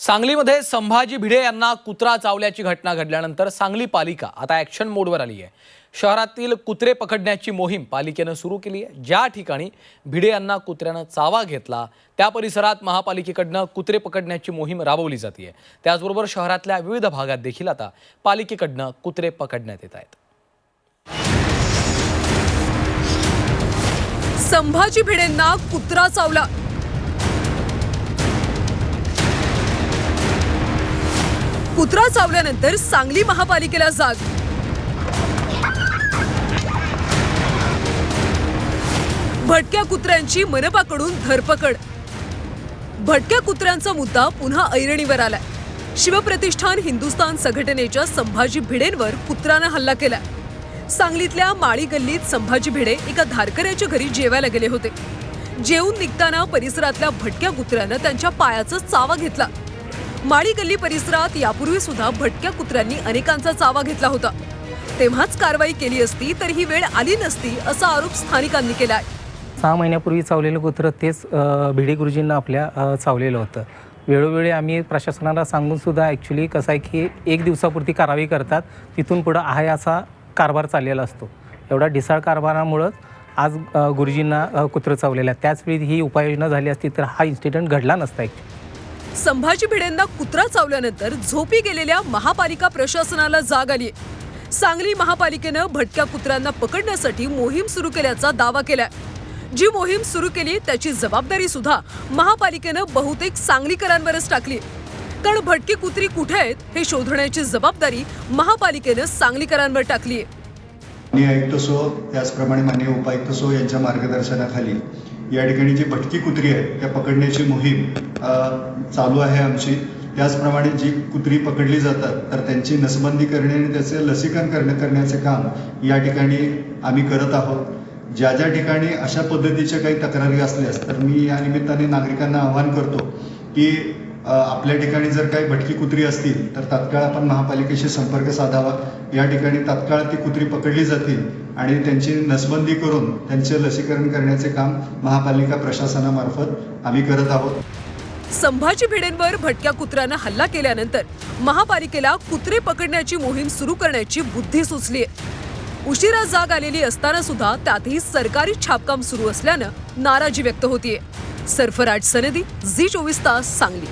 सांगलीमध्ये संभाजी भिडे यांना कुत्रा चावल्याची घटना घडल्यानंतर सांगली पालिका आता ॲक्शन मोडवर आली आहे. शहरातील कुत्रे पकडण्याची मोहीम पालिकेनं सुरू केली आहे. ज्या ठिकाणी भिडे यांना कुत्र्यानं चावा घेतला त्या परिसरात महापालिकेकडनं कुत्रे पकडण्याची मोहीम राबवली जाते त्याचबरोबर शहरातल्या विविध भागात देखील आता पालिकेकडनं कुत्रे पकडण्यात येत आहेत. संभाजी भिडेंना कुत्रा चावला. कुत्रा चावल्यानंतर सांगली महापालिकेला जाग. भटक्या कुत्र्यांची मनपाकडून धरपकड. भटक्या कुत्र्यांचा मुद्दा पुन्हा ऐरणीवर आलाय. शिवप्रतिष्ठान हिंदुस्थान संघटनेच्या संभाजी भिडेंवर कुत्र्यानं हल्ला केला सांगलीतल्या माळी गल्लीत संभाजी भिडे एका धारकऱ्याच्या घरी जेवायला गेले होते. जेवून निघताना परिसरातल्या भटक्या कुत्र्यानं त्यांच्या पायाचा चावा घेतला. माळी गल्ली परिसरात यापूर्वी सुद्धा भटक्या कुत्र्यांनी अनेकांचा चावा घेतला होता. तेव्हाच कारवाई केली असती तर ही वेळ आली नसती असा आरोप स्थानिकांनी केलाय. सहा महिन्यापूर्वी चावलेलं कुत्रं तेच भिडे गुरुजींना आपल्या चावलेलं होतं. वेळोवेळी आम्ही प्रशासनाला सांगून सुद्धा ॲक्च्युली कसं आहे की एक दिवसापुरती कारवाई करतात तिथून पुढं आहे असा कारभार चाललेला असतो. एवढा ढिसाळ कारभारामुळंच आज गुरुजींना कुत्रं चावलेलं आहे त्याचवेळी ही उपाययोजना झाली असती तर हा इन्सिडेंट घडला नसता ॲक्च्युली संभाजी भिडेंना कुत्रा चावल्यानंतर झोपी गेलेल्या महापालिका प्रशासनाला जाग आली. सांगली महापालिकेनं भटक्या कुत्र्यांना पकडण्यासाठी मोहीम सुरू केल्याचा दावा केलाय. जी मोहीम सुरू केली त्याची जबाबदारी सुद्धा महापालिकेनं बहुतेक सांगलीकरांवरच टाकली. कारण भटकी कुत्री कुठे आहेत हे शोधण्याची जबाबदारी महापालिकेनं सांगलीकरांवर टाकली आयुक्त सो त्याचप्रमाणे माननीय उपायुक्त सो यांच्या मार्गदर्शनाखाली या ठिकाणी जी भटकी कुत्री आहे त्या पकडण्याची मोहीम चालू आहे आमची. त्याचप्रमाणे जी कुत्री पकडली जातात तर त्यांची नसबंदी करणे आणि त्याचे लसीकरण करणे करण्याचे काम या ठिकाणी आम्ही करत आहोत. ज्या ज्या ठिकाणी अशा पद्धतीच्या काही तक्रारी असल्यास तर मी या निमित्ताने नागरिकांना आवाहन करतो की आपल्या ठिकाणी जर काही भटकी कुत्री असतील तर तात्काळ आपण महापालिकेशी संपर्क साधावा. या ठिकाणी तात्काळ ती कुत्री पकडली जातील आणि त्यांची नसबंदी करून त्यांचे लसीकरण करण्याचे काम महापालिका प्रशासनामार्फत आम्ही करत आहोत. संभाजी भिडेंवर भटक्या कुत्र्यानं हल्ला केल्यानंतर महापालिकेला कुत्रे पकडण्याची मोहीम सुरू करण्याची बुद्धी सुचली उशिरा जाग आलेली असताना सुद्धा त्यातही सरकारी छापकाम सुरू असल्यानं नाराजी व्यक्त होतीये. सरफराज सनदी झी चोवीस तास सांगली.